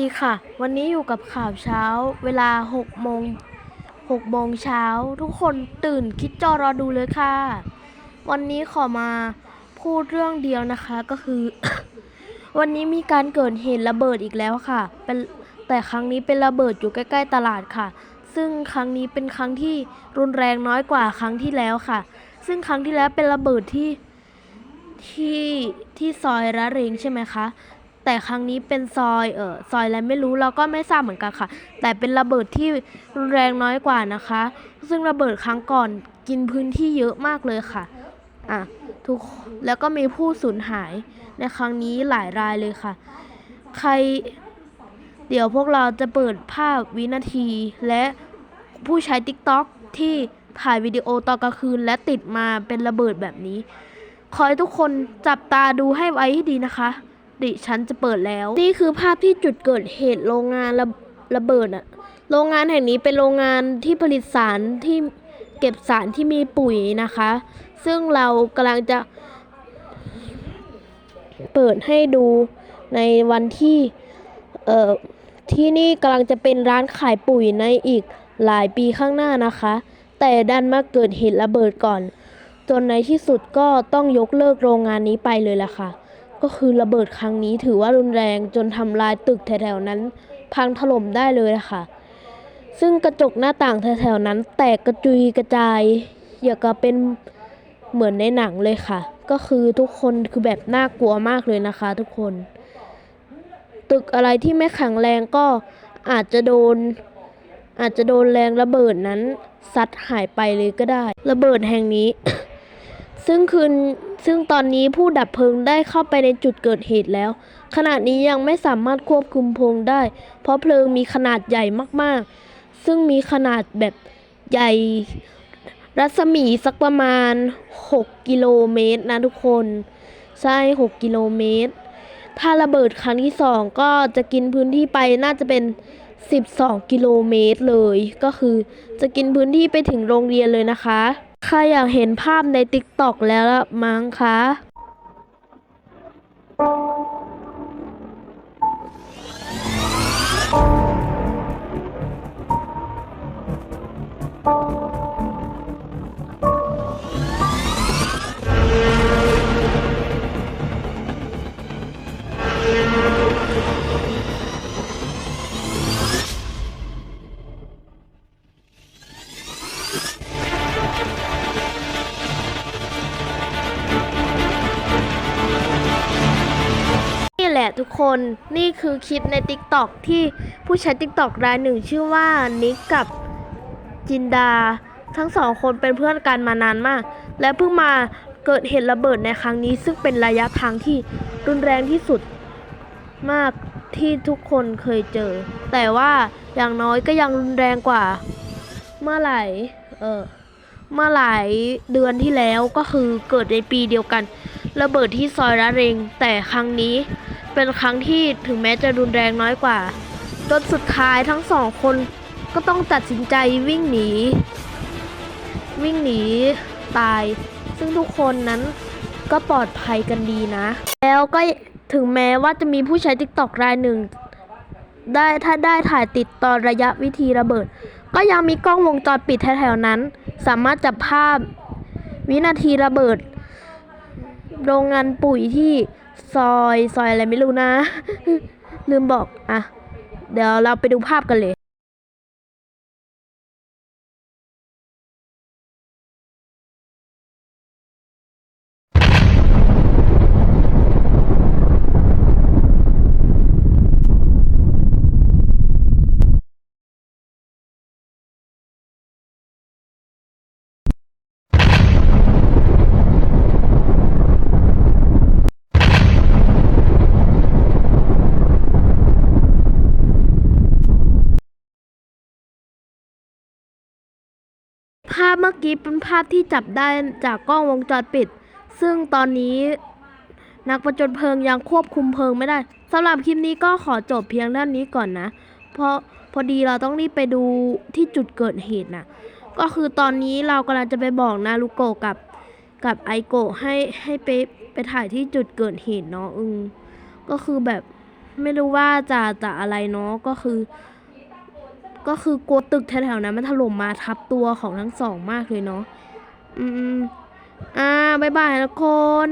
ดีค่ะ วันนี้อยู่กับข่าวเช้า เวลา6โมง6โมงเช้า ทุกคนตื่นคิดจอรอดูเลยค่ะ วันนี้ขอมาพูดเรื่องเดียวนะคะก็คือ วันนี้มีการเกิดเหตุระเบิดอีกแล้วค่ะ เป็นแต่ครั้งนี้เป็นระเบิดอยู่ใกล้ๆตลาดค่ะ ซึ่งครั้งนี้เป็นครั้งที่รุนแรงน้อยกว่าครั้งที่แล้วค่ะ ซึ่งครั้งที่แล้วเป็นระเบิดที่ที่ที่ซอยระเรงใช่ไหมคะ แต่ครั้งนี้เป็นซอยเออซอยอะไรไม่รู้เราก็ไม่ทราบเหมือนกันค่ะ แต่เป็นระเบิดที่รุนแรงน้อยกว่านะคะ ซึ่งระเบิดครั้งก่อนกินพื้นที่เยอะมากเลยค่ะอะทุกแล้วก็มีผู้สูญหายในครั้งนี้หลายรายเลยค่ะ ใคร เดี๋ยวพวกเราจะเปิดภาพวินาทีและผู้ใช้ TikTok ที่ถ่ายวิดีโอตอนกลางคืนและติดมาเป็นระเบิดแบบนี้ ขอให้ทุกคนจับตาดูให้ไว้ให้ดีนะคะ ดิฉันจะเปิดแล้ว นี่คือภาพที่จุดเกิดเหตุโรงงานระระเบิดอะโรงงานแห่งนี้เป็นโรงงานที่ผลิตสารที่เก็บสารที่มีปุ๋ยนะคะ ซึ่งเรากำลังจะ เปิดให้ดูในวันที่เอ่อที่นี่กำลังจะเป็นร้านขายปุ๋ยในอีกหลายปีข้างหน้านะคะ แต่ดันมาเกิดเหตุระเบิดก่อน จนในที่สุดก็ต้องยกเลิกโรงงานนี้ไปเลยล่ะค่ะ ก็คือระเบิดครั้งนี้ถือว่ารุนแรงจนทำลายตึกแถวๆนั้น พังถล่มได้เลยล่ะค่ะซึ่งกระจกหน้าต่างแถวๆนั้น แตกกระจุยกระจายอย่างกับเป็นเหมือนในหนังเลยค่ะ ก็คือทุกคนคือแบบน่ากลัวมากเลยนะคะ ทุกคน ตึกอะไรที่ไม่แข็งแรงก็อาจจะโดน อาจจะโดนแรงระเบิดนั้นซัดหายไปเลยก็ได้ ระเบิดแห่งนี้ ซึ่งคืนซึ่งตอนนี้ผู้ดับเพลิงได้เข้าไปในจุดเกิดเหตุแล้ว ขณะนี้ยังไม่สามารถควบคุมเพลิงได้ เพราะเพลิงมีขนาดใหญ่มากๆ ซึ่งมีขนาดแบบใหญ่ รัศมีสักประมาณ 6 กิโลเมตรนะทุกคน ใช่ 6 กิโลเมตร ถ้าระเบิดครั้งที่สองก็จะกินพื้นที่ไปน่าจะเป็น 12 กิโลเมตรเลย ก็คือจะกินพื้นที่ไปถึงโรงเรียนเลยนะคะ ใครอยากเห็นภาพในติ๊กต็อกแล้วละมั้งคะ ทุกคนนี่คือคลิปใน TikTok ที่ผู้ใช้ TikTok รายหนึ่งชื่อว่านิกกับจินดา ทั้งสองคนเป็นเพื่อนกันมานานมาก และเพิ่งมาเกิดเหตุระเบิดในครั้งนี้ ซึ่งเป็นระยะทางที่รุนแรงที่สุดมากที่ทุกคนเคยเจอ แต่ว่าอย่างน้อยก็ยังรุนแรงกว่า เมื่อไหร่เออเมื่อหลายเดือนที่แล้วก็คือเกิดในปีเดียวกัน ระเบิดที่ซอยระเรงแต่ครั้งนี้ เป็นครั้งที่ถึงแม้จะรุนแรงน้อยกว่า จนสุดท้ายทั้งสองคนก็ต้องตัดสินใจวิ่งหนี วิ่งหนีตาย ซึ่งทุกคนนั้นก็ปลอดภัยกันดีนะ แล้วก็ถึงแม้ว่าจะมีผู้ใช้ TikTok รายหนึ่ง ได้ถ้าได้ถ่ายติดตอนระยะวิธีระเบิด ก็ยังมีกล้องวงจรปิดแถวๆนั้น สามารถจับภาพวินาทีระเบิด โรงงานปุ๋ยที่ ซอยซอยอะไรไม่รู้นะ ลืมบอก อะ เดี๋ยวเราไปดูภาพกันเลย เมื่อกี้เป็นภาพที่จับได้จากกล้องวงจรปิด ซึ่งตอนนี้นักประจนเพลิงยังควบคุมเพลิงไม่ได้สำหรับคลิปนี้ก็ขอจบเพียงเท่านี้ก่อนนะ เพราะพอดีเราต้องรีบไปดูที่จุดเกิดเหตุนะก็คือตอนนี้เรากำลังจะไปบอกนารุโกกับกับไอโกให้ให้ไปไปถ่ายที่จุดเกิดเหตุเนาะอืมก็คือแบบไม่รู้ว่าจะจะอะไรเนาะก็คือ ก็คือกลัวตึกแถวๆนั้นมันถล่มมาทับตัวของทั้งสองมากเลยเนาะ อืมอ่า บ๊ายบายนะทุกคน